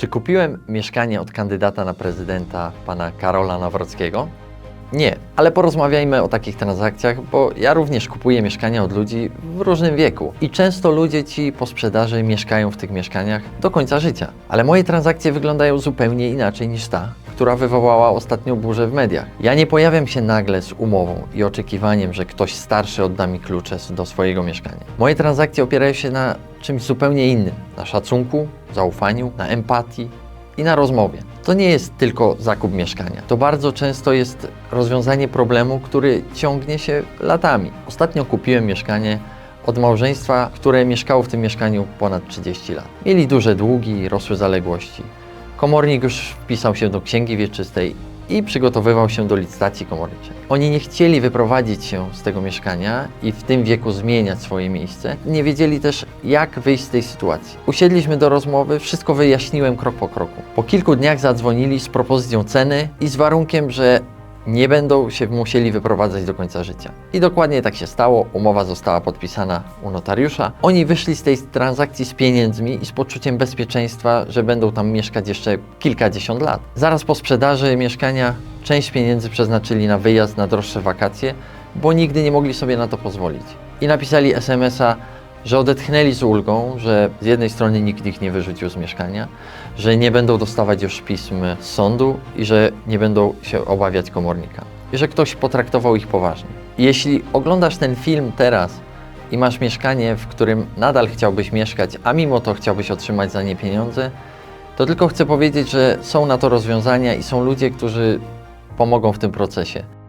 Czy kupiłem mieszkanie od kandydata na prezydenta pana Karola Nawrockiego? Nie, ale porozmawiajmy o takich transakcjach, bo ja również kupuję mieszkania od ludzi w różnym wieku i często ludzie ci po sprzedaży mieszkają w tych mieszkaniach do końca życia. Ale moje transakcje wyglądają zupełnie inaczej niż ta, która wywołała ostatnią burzę w mediach. Ja nie pojawiam się nagle z umową i oczekiwaniem, że ktoś starszy odda mi klucze do swojego mieszkania. Moje transakcje opierają się na czymś zupełnie innym, na szacunku, zaufaniu, na empatii i na rozmowie. To nie jest tylko zakup mieszkania. To bardzo często jest rozwiązanie problemu, który ciągnie się latami. Ostatnio kupiłem mieszkanie od małżeństwa, które mieszkało w tym mieszkaniu ponad 30 lat. Mieli duże długi, rosłe zaległości. Komornik już wpisał się do księgi wieczystej i przygotowywał się do licytacji komorniczej. Oni nie chcieli wyprowadzić się z tego mieszkania i w tym wieku zmieniać swoje miejsce. Nie wiedzieli też, jak wyjść z tej sytuacji. Usiedliśmy do rozmowy, wszystko wyjaśniłem krok po kroku. Po kilku dniach zadzwonili z propozycją ceny i z warunkiem, że nie będą się musieli wyprowadzać do końca życia. I dokładnie tak się stało. Umowa została podpisana u notariusza. Oni wyszli z tej transakcji z pieniędzmi i z poczuciem bezpieczeństwa, że będą tam mieszkać jeszcze kilkadziesiąt lat. Zaraz po sprzedaży mieszkania część pieniędzy przeznaczyli na wyjazd na droższe wakacje, bo nigdy nie mogli sobie na to pozwolić. I napisali SMS-a, że odetchnęli z ulgą, że z jednej strony nikt ich nie wyrzucił z mieszkania, że nie będą dostawać już pism z sądu i że nie będą się obawiać komornika. I że ktoś potraktował ich poważnie. Jeśli oglądasz ten film teraz i masz mieszkanie, w którym nadal chciałbyś mieszkać, a mimo to chciałbyś otrzymać za nie pieniądze, to tylko chcę powiedzieć, że są na to rozwiązania i są ludzie, którzy pomogą w tym procesie.